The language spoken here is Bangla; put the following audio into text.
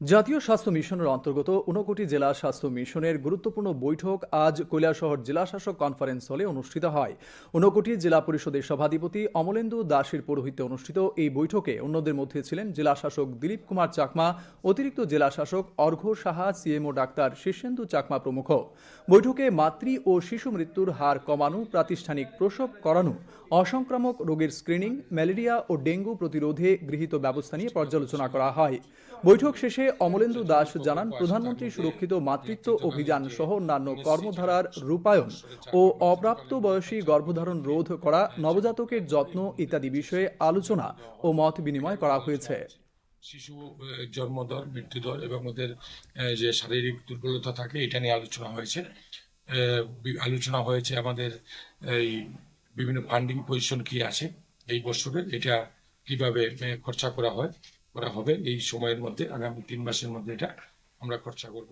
জাতীয় স্বাস্থ্য মিশনের অন্তর্গত ঊনকোটি জেলা স্বাস্থ্য মিশনের গুরুত্বপূর্ণ বৈঠক আজ কৈলাসহর জেলাশাসক কনফারেন্স হলে অনুষ্ঠিত হয়। ঊনকোটি জেলা পরিষদের সভাধিপতি অমলেন্দু দাসের পৌরোহিত্যে অনুষ্ঠিত এই বৈঠকে অন্যদের মধ্যে ছিলেন জেলাশাসক দিলীপ কুমার চাকমা, অতিরিক্ত জেলাশাসক অর্ঘ্য সাহা সিএমও ডাক্তার শীর্ষেন্দু চাকমা প্রমুখ। বৈঠকে মাতৃ ও শিশু মৃত্যুর হার কমানো, প্রাতিষ্ঠানিক প্রসব করানো, অসংক্রামক রোগের স্ক্রিনিং, ম্যালেরিয়া ও ডেঙ্গু প্রতিরোধে গৃহীত ব্যবস্থা নিয়ে পর্যালোচনা করা হয়। বৈঠক শেষে অমলেন্দু দাস জানান, প্রধানমন্ত্রী সুরক্ষিত মাতৃত্ব অভিযান সহ অন্যান্য কর্মধারার রূপায়ণ ও অপ্রাপ্ত বয়সী গর্ভধারণ রোধ করা, নবজাতকের যত্ন ইত্যাদি বিষয়ে আলোচনা ও মত বিনিময় করা হয়েছে। শিশু জন্মদর, মৃত্যুদর এবং ওদের যে শারীরিক দুর্বলতা থাকে, এটা নিয়ে আলোচনা হয়েছে। আলোচনা হয়েছে আমাদের, এই বিভিন্ন ফান্ডিং পজিশন কি আছে এই বছরের, এটা কীভাবে খরচা করা হয়। করা হবে। এই সময়ের মধ্যে আগামী তিন মাসের মধ্যে এটা আমরা খরচা করব।